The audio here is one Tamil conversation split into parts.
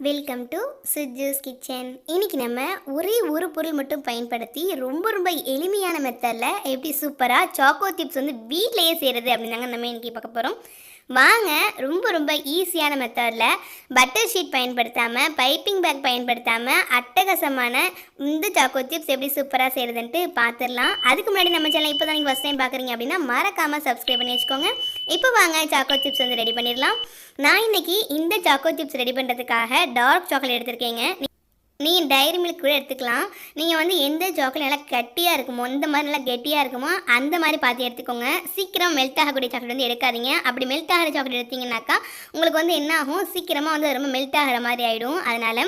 வெல்கம் டு சுஜூஸ் கிச்சன் இன்றைக்கி நம்ம ஒரே ஒரு பொருள் மட்டும் பயன்படுத்தி ரொம்ப ரொம்ப எளிமையான மெத்தடில் எப்படி சூப்பராக சாக்கோ டிப்ஸ் வந்து வீட்டிலேயே செய்கிறது அப்படின்னு தாங்க நம்ம இன்னைக்கு பார்க்க போகிறோம் வாங்க ரொம்ப ரொம்ப ஈஸியான மெத்தடில் பட்டர் ஷீட் பயன்படுத்தாமல் பைப்பிங் பேக் பயன்படுத்தாமல் அட்டகாசமான இந்த சாக்கோ சிப்ஸ் எப்படி சூப்பராக செய்கிறதுன்ட்டு பார்த்துடலாம் அதுக்கு முன்னாடி நம்ம சேனல் இப்போ தான் நீங்கள் ஃபஸ்ட் டைம் பார்க்குறீங்க அப்படின்னா மறக்காமல் சப்ஸ்கிரைப் பண்ணி வச்சுக்கோங்க. இப்போ வாங்க சாக்கோ சிப்ஸ் வந்து ரெடி பண்ணிடலாம். நான் இன்றைக்கி இந்த சாக்கோ சிப்ஸ் ரெடி பண்ணுறதுக்காக டார்க் சாக்லேட் எடுத்திருக்கேங்க. நீங்கள் டைரி மில்க் கூட எடுத்துக்கலாம். நீங்கள் வந்து எந்த சாக்லேட் நல்லா கட்டியாக இருக்குமோ இந்த மாதிரி நல்லா கெட்டியாக இருக்குமோ அந்த மாதிரி பார்த்து எடுத்துக்கோங்க. சீக்கிரம் மெல்ட் ஆகக்கூடிய சாக்லேட் வந்து எடுக்காதீங்க. அப்படி மெல்ட் ஆகிற சாக்லேட் எடுத்தீங்கன்னாக்கா உங்களுக்கு வந்து என்ன ஆகும்? சீக்கிரமாக வந்து ரொம்ப மெல்ட் ஆகிற மாதிரி ஆகிடும் அதனால்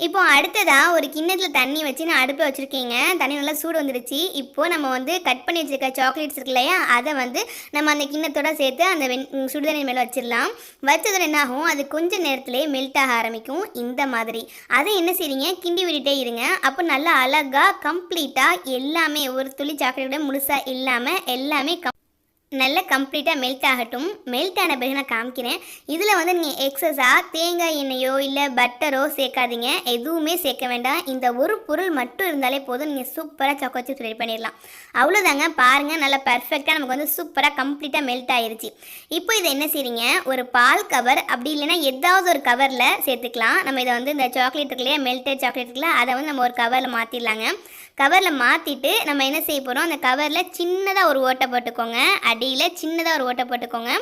இப்போ அடுத்ததாக ஒரு கிண்ணத்தில் தண்ணி வச்சு நான் அடுப்பில் வச்சுருக்கேங்க. தண்ணி நல்லா சூடு வந்துடுச்சு இப்போது நம்ம வந்து கட் பண்ணி வச்சுருக்க சாக்லேட்ஸ் இருக்கு இல்லையா? அதை வந்து நம்ம அந்த கிண்ணத்தோட சேர்த்து அந்த வெண் சுடுதண்ணி மேலே வச்சிடலாம். வச்சதில் என்னாகும்? அது கொஞ்சம் நேரத்திலே மெல்ட் ஆக ஆரம்பிக்கும். இந்த மாதிரி. அதை என்ன செய்றீங்க? கிண்டி விட்டுட்டே இருங்க. அப்போ நல்லா அழகாக கம்ப்ளீட்டாக எல்லாமே ஒரு துளி சாக்லேட்டோட முழுசாக இல்லாமல் எல்லாமே கம் நல்லா கம்ப்ளீட்டாக மெல்ட் ஆகட்டும். மெல்ட் ஆன பிறகு நான் காமிக்கிறேன். இதில் வந்து நீங்கள் எக்ஸஸாக தேங்காய் எண்ணெயோ இல்லை பட்டரோ சேர்க்காதீங்க. எதுவுமே சேர்க்க வேண்டாம். இந்த ஒரு பொருள் மட்டும் இருந்தாலே போதும். நீங்கள் சூப்பராக சாக்கோ சிப்ஸ் ரெடி பண்ணிடலாம். அவ்வளோதாங்க பாருங்கள் நல்லா பர்ஃபெக்டாக நமக்கு வந்து சூப்பராக கம்ப்ளீட்டாக மெல்ட் ஆயிருச்சு. இப்போ இதை என்ன செய்றீங்க? ஒரு பால் கவர் அப்படி இல்லைன்னா ஏதாவது ஒரு கவரில் சேர்த்துக்கலாம். நம்ம இதை வந்து இந்த சாக்லேட் இருக்கு மெல்டட் சாக்லேட் இருக்குல்ல? அதை வந்து நம்ம ஒரு கவரில் மாற்றிடலாங்க கவரில் மாற்றிட்டு நம்ம என்ன செய்ய போகிறோம் அந்த கவரில் சின்னதாக ஒரு ஓட்டை போட்டுக்கோங்க. அடியில் சின்னதாக ஒரு ஓட்டை போட்டுக்கோங்க.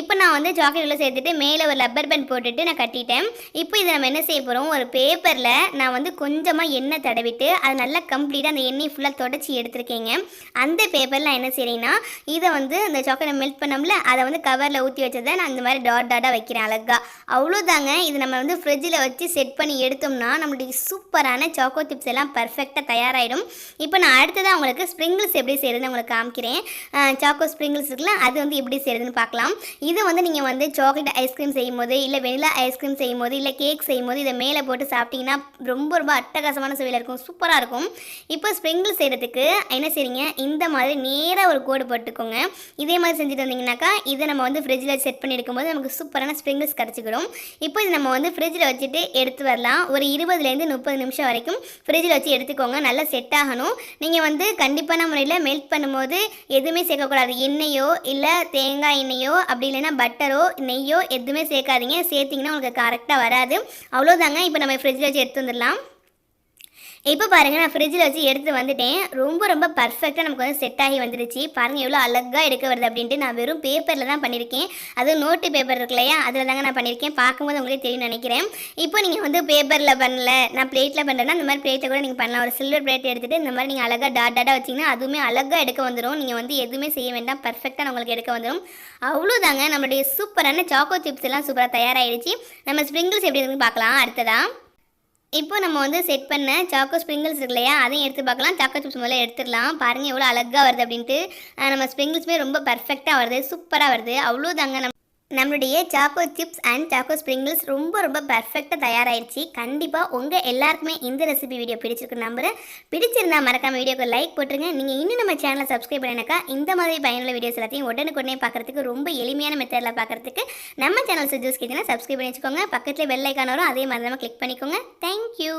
இப்போ நான் வந்து சாக்லேட் உள்ள சேர்த்துட்டு மேலே ஒரு ரப்பர் பேண்ட் போட்டுட்டு நான் கட்டிட்டேன். இப்போ இதை நம்ம என்ன செய்ய போகிறோம் ஒரு பேப்பரில் நான் வந்து கொஞ்சமாக எண்ணெய் தடவிட்டு அது நல்லா கம்ப்ளீட்டாக அந்த எண்ணெய் ஃபுல்லாக தொடச்சி எடுத்திருக்கேங்க. அந்த பேப்பரில் நான் என்ன செய்கிறேன்னா இதை வந்து அந்த சாக்லேட் மெல்ட் பண்ணோம்ல அதை வந்து கவரில் ஊற்றி வச்சதை நான் இந்த மாதிரி டாட் டாட்டாக வைக்கிறேன் அழகாக அவ்வளோதாங்க இது நம்ம வந்து ஃப்ரிட்ஜில் வச்சு செட் பண்ணி எடுத்தோம்னா நம்மளுடைய சூப்பரான சாக்கோ டிப்ஸ் எல்லாம் பர்ஃபெக்டாக தயாராகிடும் இப்போ நான் அடுத்ததாக உங்களுக்கு ஸ்ப்ரிங்கிள்ஸ் எப்படி செய்கிறதுன்னு உங்களுக்கு காமிக்கிறேன். சாக்கோ ஸ்ப்ரிங்கிள்ஸ் இருக்குல்ல அது வந்து எப்படி செய்கிறதுன்னு பார்க்கலாம். இது வந்து நீங்கள் வந்து சாக்லேட் ஐஸ்கிரீம் செய்யும் போது இல்லை வெனிலா ஐஸ்கிரீம் செய்யும் போது இல்லை கேக் செய்யும் போது இதை மேலே போட்டு சாப்பிட்டீங்கன்னா ரொம்ப ரொம்ப அட்டகாசமான சுவையில் இருக்கும் சூப்பராக இருக்கும். இப்போ ஸ்ப்ரிங்கிள் செய்கிறதுக்கு என்ன செய்றீங்க? இந்த மாதிரி நேராக ஒரு கோடு போட்டுக்கோங்க. இதே மாதிரி செஞ்சுட்டு வந்தீங்கன்னாக்கா இதை நம்ம வந்து ஃப்ரிட்ஜில் செட் பண்ணி எடுக்கும்போது நமக்கு சூப்பரான ஸ்ப்ரிங்கிள்ஸ் கிடச்சிக்கிடும். இப்போ இது நம்ம வந்து ஃப்ரிட்ஜில் வச்சுட்டு எடுத்து வரலாம். ஒரு இருபதுலேருந்து முப்பது நிமிஷம் வரைக்கும் ஃப்ரிட்ஜில் வச்சு எடுத்துக்கோங்க. நல்லா செட் ஆகணும். நீங்கள் வந்து கண்டிப்பான முறையில் மெல்ட் பண்ணும்போது எதுவுமே சேர்க்கக்கூடாது. எண்ணெயோ இல்லை தேங்காய் எண்ணெயோ அப்படி இல்லைன்னா பட்டரோ நெய்யோ எதுவுமே சேர்க்காதீங்க. சேர்த்திங்கன்னா உங்களுக்கு கரெக்டாக வராது. அவ்வளோதாங்க இப்போ நம்ம ஃப்ரிட்ஜில் வச்சு எடுத்து வந்துடலாம். இப்போ பாருங்கள் நான் ஃப்ரிட்ஜில் வச்சு எடுத்து வந்துட்டேன். ரொம்ப ரொம்ப பர்ஃபெக்டாக நமக்கு வந்து செட் ஆகி வந்துருச்சு. பாருங்கள் எவ்வளோ அழகாக எடுக்க வருது அப்படின்ட்டு நான் வெறும் பேப்பரில் தான் பண்ணியிருக்கேன் அதுவும் நோட்டு பேப்பர் இருக்கு இல்லையா அதில் தாங்க நான் பண்ணியிருக்கேன் பார்க்கும்போது உங்களுக்கு தெரியும் நினைக்கிறேன். இப்போ நீங்கள் வந்து பேப்பரில் பண்ணல நான் பிளேட்டில் பண்ணுறேன்னா இந்த மாதிரி பிளேட்டை கூட நீங்கள் பண்ணலாம். ஒரு சில்வர் பிளேட் எடுத்துகிட்டு இந்த மாதிரி நீங்கள் அழகாக டாட் டாட்டாக வச்சிங்கன்னா அதுவுமே அழகாக எடுக்க வந்துடும் நீங்கள் வந்து எதுவுமே செய்ய வேண்டாம். பர்ஃபெக்டாக உங்களுக்கு எடுக்க வந்துடும் அவ்வளோதாங்க நம்மளுடைய சூப்பரான சாக்கோ சிப்ஸ் எல்லாம் சூப்பராக தயாராகிடுச்சு நம்ம ஸ்ப்ரிங்கிள்ஸ் எப்படி இருக்குன்னு பார்க்கலாம். அடுத்ததாக இப்போ நம்ம வந்து செட் பண்ண சாக்கோ ஸ்ப்ரிங்கிள்ஸ் இருக்கு இல்லையா அதையும் எடுத்து பார்க்கலாம். சாக்கோ சிப்ஸ் முதல்ல எடுத்துடலாம். பாருங்கள் எவ்வளோ அழகாக வருது அப்படின்ட்டு. நம்ம ஸ்ப்ரிங்கிள்ஸுமே ரொம்ப பர்ஃபெக்டாக வருது சூப்பராக வருது. அவ்வளோ தாங்க நம்ம நம்மளுடைய choco chips and choco sprinkles ரொம்ப ரொம்ப பர்ஃபெக்டாக தயாராகிடுச்சு கண்டிப்பாக உங்கள் எல்லாருக்குமே இந்த ரெசிபி வீடியோ பிடிச்சிருக்கு நம்புகிறேன் பிடிச்சிருந்தா மறக்காம வீடியோக்கு லைக் போட்டுருங்க. நீங்கள் இன்னும் நம்ம சேனலை சப்ஸ்கிரைப் பண்ணினாக்கா இந்த மாதிரி பயனுள்ள வீடியோஸ் எல்லாத்தையும் உடனுக்குடனே பார்க்குறதுக்கு ரொம்ப எளிமையான மெத்தடில் பார்க்குறதுக்கு நம்ம சேனல் சஜஸ் கிச்சனை சப்ஸ்கிரைப் பண்ணி வச்சுக்கோங்க. பக்கத்தில் பெல் ஐக்கான் வரும் அதே மாதிரி நம்ம கிளிக் பண்ணிக்கோங்க. தேங்க்யூ